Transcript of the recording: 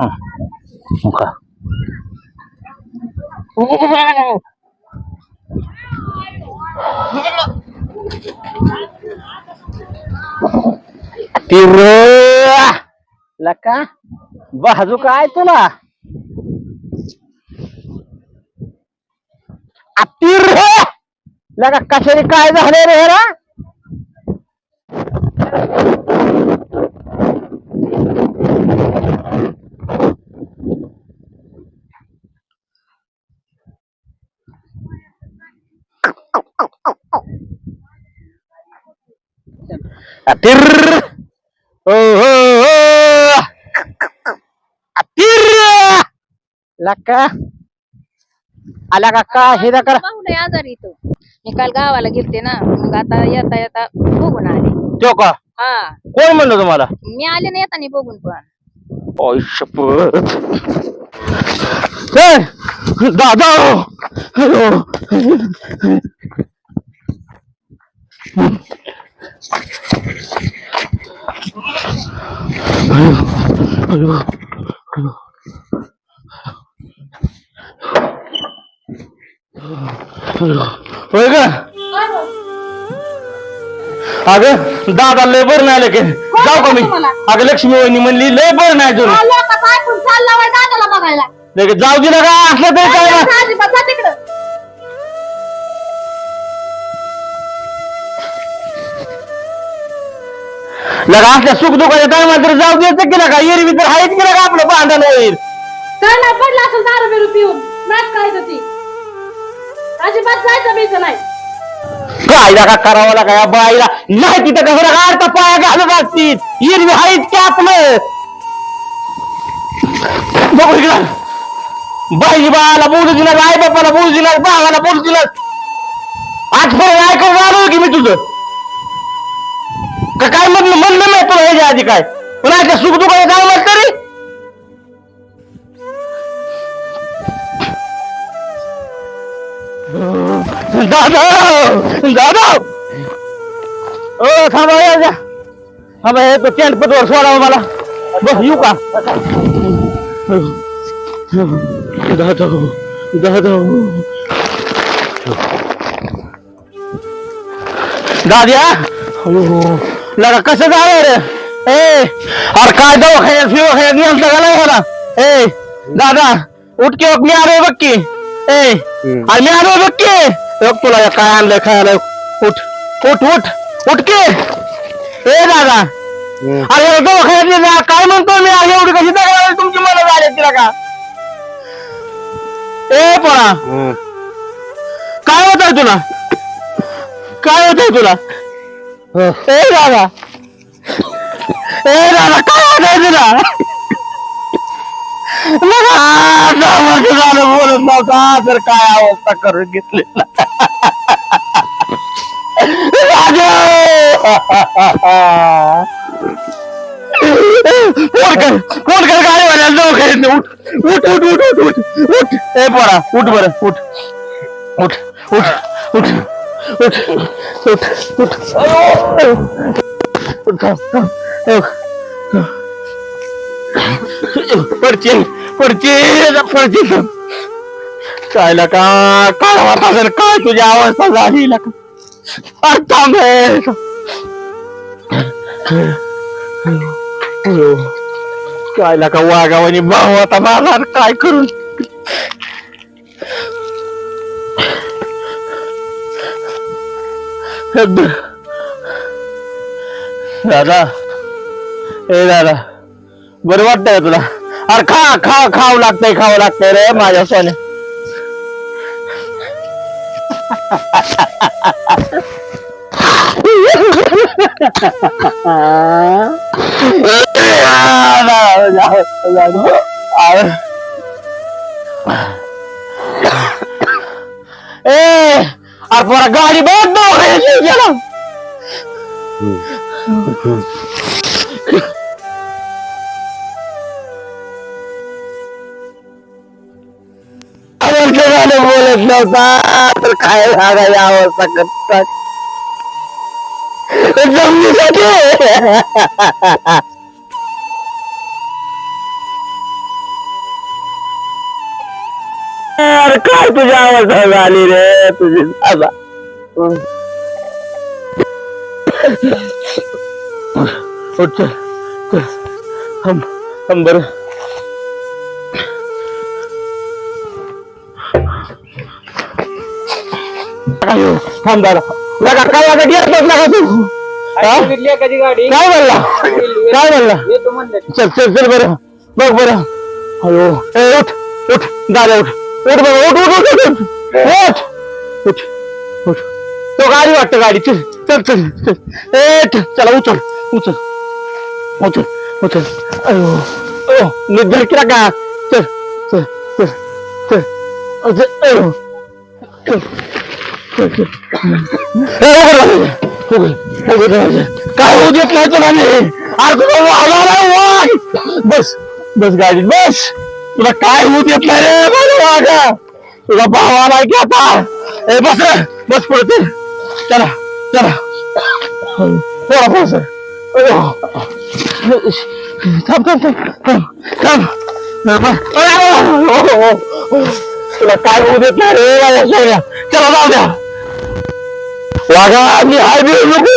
हो का लका बाजू काय तुला? अतिर लका कशाने काय झाले रे अतिर ओ हो हो अतिर लका आला का का हे पाहुणे आजारी तो मी काल गावाला गेलते ना मग आता येता येता बघून आले तो का हा कोण म्हणलं तुम्हाला मी आले ना येताना बघून पण ए, दादा अयो. अयो, अयो. होय का अगं दादा लय बरं नाही आलं की. जाऊ का मी? अगं लक्ष्मी वहिनी म्हणली लय बरं नाही तुला बघायला. लगेच जाऊ दिला का असलं तरी काय ना लगा असल्या सुख दुखाच्या टायमात तर जाऊ द्यायचं केलं का एरवी तर आहेच केलं का आपलं भांडण होईल. काय नाही पडला पिऊन. नाच ती. अजिबात जायचं बीचं नाही. काय लागा करावं लागा या बाईला? नाही तिथं कसं लागा अर्धा पाया घालत असतील. एरवी आहेच की आपलं? बघू इकडं. बाई बाळाला बोलू दिला आई बापाला बोलू दिला बाळाला बोलू दिला. आजपर्यंत ऐकून आलो की मी तुझं. का काय म्हणलं म्हणलं नाही तुला ह्याच्या आधी काय ऐका सुख दुखाच्या टायमात तरी दादा दादा। ओ, थांबा या या. थांबा, हे तो टेंट पटवर सोडावं मला। बस, येऊ का? दादा दादा। दाद्या। लगा कसं झालं रे? ए अरे काय दवाखान्यात फिवाखान्यात नेलं का नाही मला ए दादा उठ की मी आलोय बघ की ए अरे मी आलोय बघ की बघ तुला या काय आणलंय खायला उठ। उठ उठ उठ की। ए दादा। अरे दवाखान्यात नेलं, काय म्हणतो मी अरे एवढी कशी तक्रार तुमची मला झाली तिला का? ए पोळा काय होत आहे तुला? काय होत आहे तुला? ए दादा ए दादा काय होत तुला झालं बोलत नव्हता तर काय अवस्था करून घेतलेला राजा! फोन कर फोन कर गाडीवाल्याला दवाखान्यात उठ उठ उठ उठ उठ उठ उठ ए पोरा उठ बरं उठ उठ उठ उठ उठ उठ उठ अयो! उठ थांब, थांब. अयो. पडची पडची पडची काय का काय वाटा सर काय तुझी अवस्था झाली का अरे थांब काय का वागावानी भाव आता अरे काय करून दादा. ए दादा. बरं वाटतंय तुला? अरे खा खा खावं लागतंय खावं लागतंय रे माझ्या सोने ए अरे पोरा गाडी बघ गेला वर्ष झाले बोलत नव्हता तर काय सांगा या अवस्था करतात जमनीसाठी अरे काय तुझ्या अवस्था झाली रे तुझी दादा उठ चल चल। हम हम बरं थांब दादा काय आता नका तू हा? गाडी। काय म्हणला काय म्हणला येतो म्हणलं चल चल चल बरं बघ बरं अयो ए उठ उठ दादा उठ। उठ बघ उठ उठ उठ उठ. उठ. उठ उठ. तो गाडी वाटतं गाडी. चल चल चल चल. ए चल, चला उचल उचल. उचल उचल. अयो अयो नीट धर की? चल चल चल चल. अयो. चल चल चल. काय होऊ देत नाही तुला मी अरे तुला वाग बस बस गाडीत बस. तुला काय होऊ देत रे? माझ्या वागा तुला भाव आलाय की आता? ए, बस रे. बस पडते चला. चला थोडा बस थांब थांब थांब. थांब. तुला काय होऊ देत रे? माझ्या चला, जाऊ द्या. वागा मी हाय नको.